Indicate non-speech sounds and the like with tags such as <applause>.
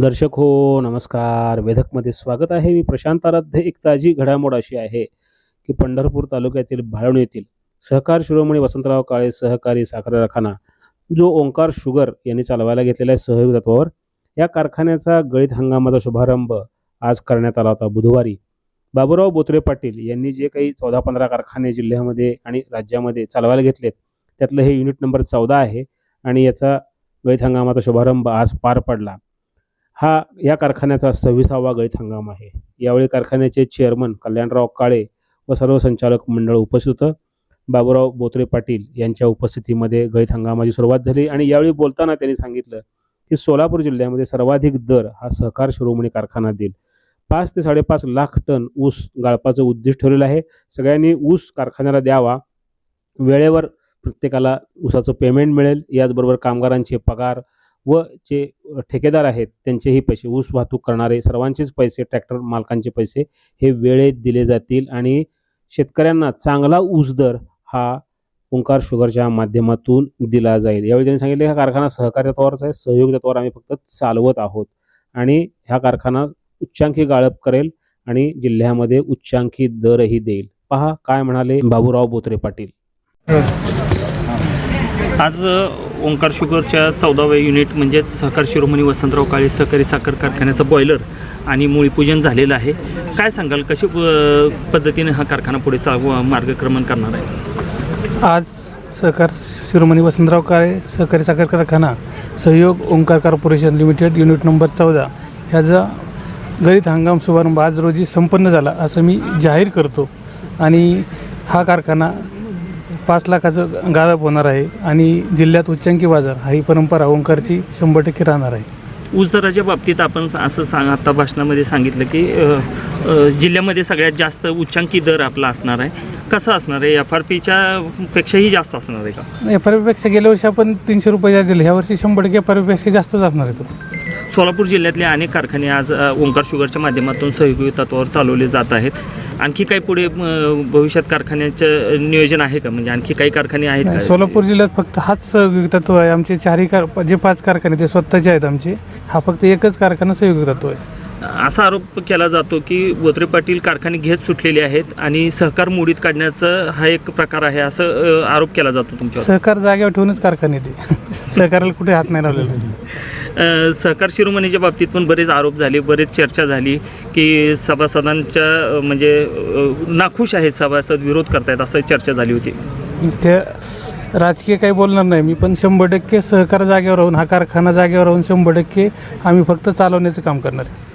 दर्शक हो नमस्कार. वेधकमध्ये स्वागत आहे. मी प्रशांत आराध्य. एक ताजी घडामोड अशी आहे की पंढरपूर तालुक्यातील भाळून येथील सहकार शिरोमणी वसंतराव काळे सहकारी साखर कारखाना जो ओंकार शुगर यांनी चालवायला घेतलेला आहे सहयोग तत्वावर या कारखान्याचा गळीत हंगामाचा शुभारंभ आज करण्यात आला होता बुधवारी. बाबूराव बोत्रे पाटील यांनी जे काही चौदा पंधरा कारखाने जिल्ह्यामध्ये आणि राज्यामध्ये चालवायला घेतलेत त्यातलं हे युनिट नंबर चौदा आहे आणि याचा गळीत हंगामाचा शुभारंभ आज पार पडला. हा या कारखान्याचा सव्वीसावा गळीत हंगाम आहे. यावेळी कारखान्याचे चेअरमन कल्याणराव काळे व सर्व संचालक मंडळ उपस्थित होतं. बाबूराव बोत्रे पाटील यांच्या उपस्थितीमध्ये गळीत हंगामाची सुरुवात झाली आणि यावेळी बोलताना त्यांनी सांगितलं की सोलापूर जिल्ह्यामध्ये सर्वाधिक दर हा सहकार शिरोमणी कारखाना देईल. पाच ते साडेपाच लाख टन ऊस गाळपाचं उद्दिष्ट ठेवलेलं आहे. सगळ्यांनी ऊस कारखान्याला द्यावा. वेळेवर प्रत्येकाला ऊसाचं पेमेंट मिळेल. याचबरोबर कामगारांचे पगार व जे ठेकेदार आहेत त्यांचेही पैसे ऊस वाहतूक करणारे सर्वांचेच पैसे ट्रॅक्टर मालकांचे पैसे हे वेळेत दिले जातील आणि शेतकऱ्यांना चांगला ऊस दर हा ओंकार शुगरच्या माध्यमातून दिला जाईल. यावेळी त्यांनी सांगितले हा कारखाना सहकार्य तत्वावरच आहे सहयोग तत्वावर आम्ही फक्त चालवत आहोत आणि हा कारखाना उच्चांकी गाळप करेल आणि जिल्ह्यामध्ये उच्चांकी दरही देईल. पहा काय म्हणाले बाबूराव बोत्रे पाटील. आज ओंकार शुगरच्या चौदाव्या युनिट म्हणजेच सहकार शिरोमणी वसंतराव काळे सहकारी साखर कारखान्याचं बॉयलर आणि मूळीपूजन झालेलं आहे. काय सांगाल कशी पद्धतीने हा कारखाना पुढे चा मार्गक्रमण करणार आहे? आज सहकार शिरोमणी वसंतराव काळे सहकारी साखर कारखाना सहयोग Omkar corporation limited unit number चौदा ह्याचा गरीत हंगाम शुभारंभ आज रोजी संपन्न झाला असं मी जाहीर करतो. आणि हा कारखाना पाच लाखाचं गाळप होणार आहे आणि जिल्ह्यात उच्चांकी बाजार हा ही परंपरा ओंकारची शंभर टक्के राहणार आहे. ऊस दराच्या बाबतीत आपण असं सांग आता भाषणामध्ये सांगितलं की अ, अ, जिल्ह्यामध्ये सगळ्यात जास्त उच्चांकी दर आपला असणार आहे. कसा असणार आहे? एफ आर पीच्या पेक्षाही जास्त असणार आहे का? एफ आर पीपेक्षा गेल्या वर्षी आपण तीनशे रुपये जास्त दिले. ह्या वर्षी शंभर टक्के एफ आर पीपेक्षा जास्तच असणार आहे तो. सोलापूर जिल्ह्यातले अनेक कारखाने आज ओंकार शुगरच्या माध्यमातून सहयोगी तत्वावर चालवले जात आहेत. आणखी काही पुढे भविष्यात कारखान्याचं नियोजन आहे का? म्हणजे आणखी काही कारखाने आहेत सोलापूर जिल्ह्यात फक्त हाच सहयोगी तत्व आहे. आमचे चारही कार जे पाच कारखाने ते स्वतःचे आहेत आमचे. हा फक्त एकच कारखाना सहयोगी तत्व आहे. असा आरोप केला जातो की बोत्रे पाटील कारखाने घेत सुटलेले आहेत आणि सहकार मोडीत काढण्याचा हा एक प्रकार आहे असं आरोप केला जातो तुमच्यावर. सहकार जागेवर ठेवूनच कारखाने ते. <laughs> सहकाराला कुठे हात नाही लावलेला. सहकार शिरोमणीच्या बाबतीत पण बरेच आरोप झाले बरेच चर्चा झाली की सभासदांच्या म्हणजे नाखुश आहेत सभासद विरोध करतायत असं चर्चा झाली होती. त्या राजकीय काही बोलणार नाही. मी पण शंभर टक्के सहकार जागेवर राहून हा कारखाना जागेवर राहून शंभर टक्के आम्ही फक्त चालवण्याचं काम करणार आहे.